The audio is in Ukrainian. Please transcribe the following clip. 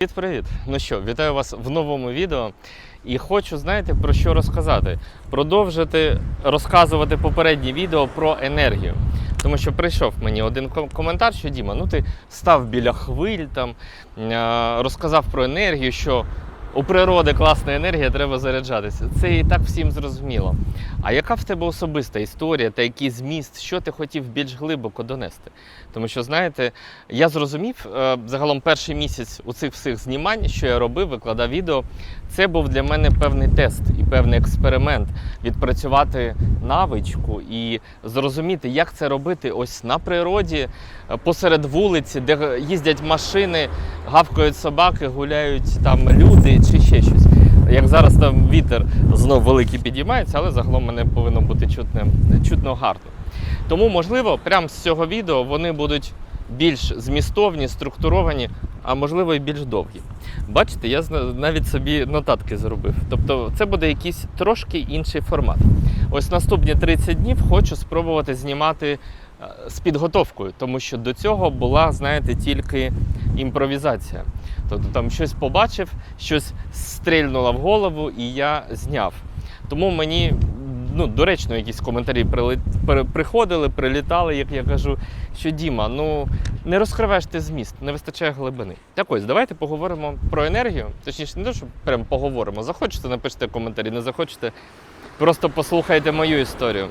Привіт-привіт! Ну що, вітаю вас в новому відео. І хочу, знаєте, про що розказати. Продовжити розказувати попереднє відео про енергію. Тому що прийшов мені один коментар, що Діма, ну ти став біля хвиль, там, розказав про енергію, що у природи класна енергія, треба заряджатися. Це і так всім зрозуміло. А яка в тебе особиста історія та який зміст, що ти хотів більш глибоко донести? Тому що, знаєте, я зрозумів е, загалом перший місяць у цих всіх знімань, що я робив, викладав відео. Це був для мене певний тест і певний експеримент відпрацювати навичку і зрозуміти, як це робити ось на природі, е, посеред вулиці, де їздять машини, гавкають собаки, гуляють там люди чи ще щось. Як зараз там вітер знов великий підіймається, але загалом мене повинно бути чутно, чутно гарно. Тому, можливо, прямо з цього відео вони будуть більш змістовні, структуровані, а можливо і більш довгі. Бачите, я навіть собі нотатки зробив. Тобто це буде якийсь трошки інший формат. Ось наступні 30 днів хочу спробувати знімати е, з підготовкою, тому що до цього була, знаєте, тільки імпровізація. Тобто там щось побачив, щось стрільнуло в голову, і я зняв. Тому мені ну, доречно якісь коментарі прили... при- приходили, прилітали, як я кажу, що Діма, ну не розкриваєш ти зміст, не вистачає глибини. Так ось, давайте поговоримо про енергію. Точніше, не те, що прям поговоримо. Захочете, напишіть коментарі, не захочете, просто послухайте мою історію.